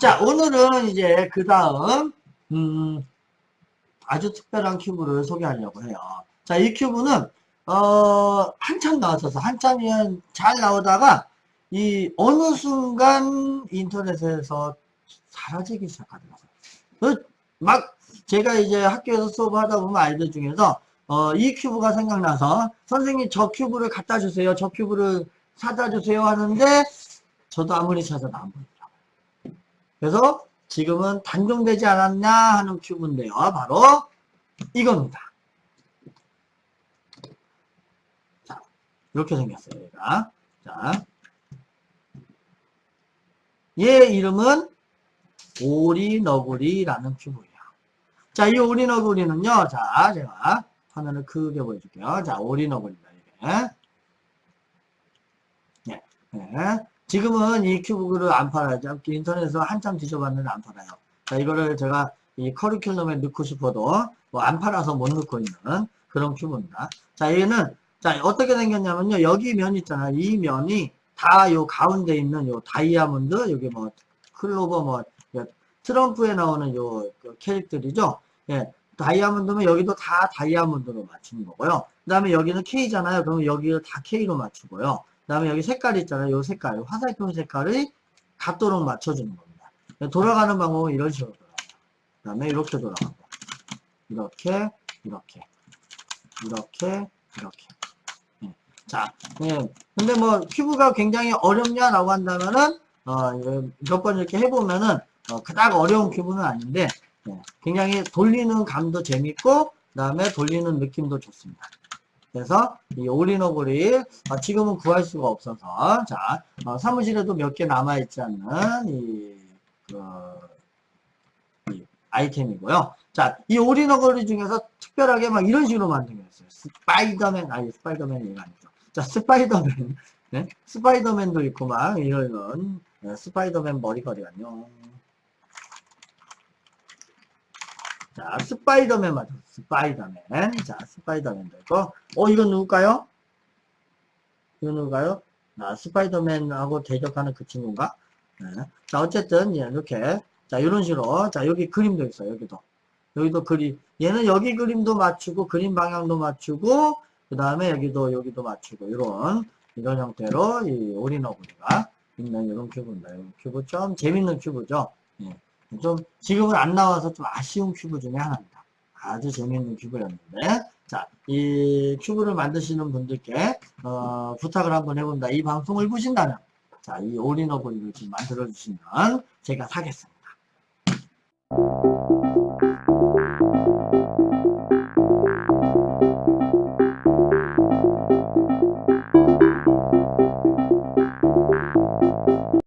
자, 오늘은 이제 그 다음, 음, 아주 특별한 큐브를 소개하려고 해요. 자, 이 큐브는, 어, 한참 나왔어서, 한참이면 잘 나오다가, 이, 어느 순간 인터넷에서 사라지기 시작하더라고요. 그 막, 제가 이제 학교에서 수업을 하다 보면 아이들 중에서, 어, 이 큐브가 생각나서, 선생님 저 큐브를 갖다 주세요. 저 큐브를 사다 주세요 하는데, 저도 아무리 찾아도 안 보여요. 그래서 지금은 단종되지 않았냐 하는 큐브인데요. 바로 이겁니다. 자, 이렇게 생겼어요. 얘가. 자, 얘 이름은 오리너구리라는 큐브예요. 자, 이 오리너구리는요. 자, 제가 화면을 크게 보여줄게요. 자, 오리너구리입니다. 이게. 네. 네. 지금은 이 큐브를 안 팔아요. 인터넷에서 한참 뒤져봤는데 안 팔아요. 자, 이거를 제가 이 커리큘럼에 넣고 싶어도 뭐 안 팔아서 못 넣고 있는 그런 큐브입니다. 자, 얘는 자, 어떻게 생겼냐면요. 여기 면 있잖아요. 이 면이 다 요 가운데 있는 요 다이아몬드, 여기 뭐 클로버 뭐 트럼프에 나오는 요 캐릭터들이죠. 예. 다이아몬드면 여기도 다 다이아몬드로 맞추는 거고요. 그 다음에 여기는 K잖아요. 그러면 여기를 다 K로 맞추고요. 그 다음에 여기 색깔 있잖아요. 요 색깔, 화살표 색깔이 같도록 맞춰주는 겁니다. 돌아가는 방법은 이런 식으로 돌아갑니다. 그 다음에 이렇게 돌아가고, 이렇게, 이렇게, 이렇게, 이렇게. 네. 자, 네. 근데 뭐 큐브가 굉장히 어렵냐라고 한다면은 어, 몇 번 이렇게 해보면은 어, 그닥 어려운 큐브는 아닌데 네. 굉장히 돌리는 감도 재밌고 그 다음에 돌리는 느낌도 좋습니다. 그래서 이 올인어글이 어, 지금은 구할 수가 없어서 자 어, 사무실에도 몇 개 남아 있지 않는 이, 그, 이 아이템이고요. 자, 이 올인어글이 중에서 특별하게 막 이런 식으로 만든 게 있어요. 스파이더맨, 아니 스파이더맨 얘가 아니죠. 자, 스파이더맨, 네? 스파이더맨도 있고 막 이런 네, 스파이더맨 머리걸이가요. 자, 스파이더맨 맞아. 스파이더맨. 자, 스파이더맨도 있고. 어, 이건 누굴까요? 이건 누굴까요? 아, 스파이더맨하고 대적하는 그 친구인가? 네. 자, 어쨌든, 예, 이렇게. 자, 이런 식으로. 자, 여기 그림도 있어요, 여기도. 여기도 그림. 얘는 여기 그림도 맞추고, 그림 방향도 맞추고, 그 다음에 여기도, 여기도 맞추고, 이런, 이런 형태로 이 오리너구리가 있는 이런 큐브입니다. 이런 큐브 좀 재밌는 큐브죠. 예. 좀 지금은 안 나와서 좀 아쉬운 큐브 중에 하나입니다. 아주 재미있는 큐브였는데 자, 이 큐브를 만드시는 분들께 어, 부탁을 한번 해본다. 이 방송을 보신다면 자, 이 올인어블을 좀 만들어 주시면 제가 사겠습니다.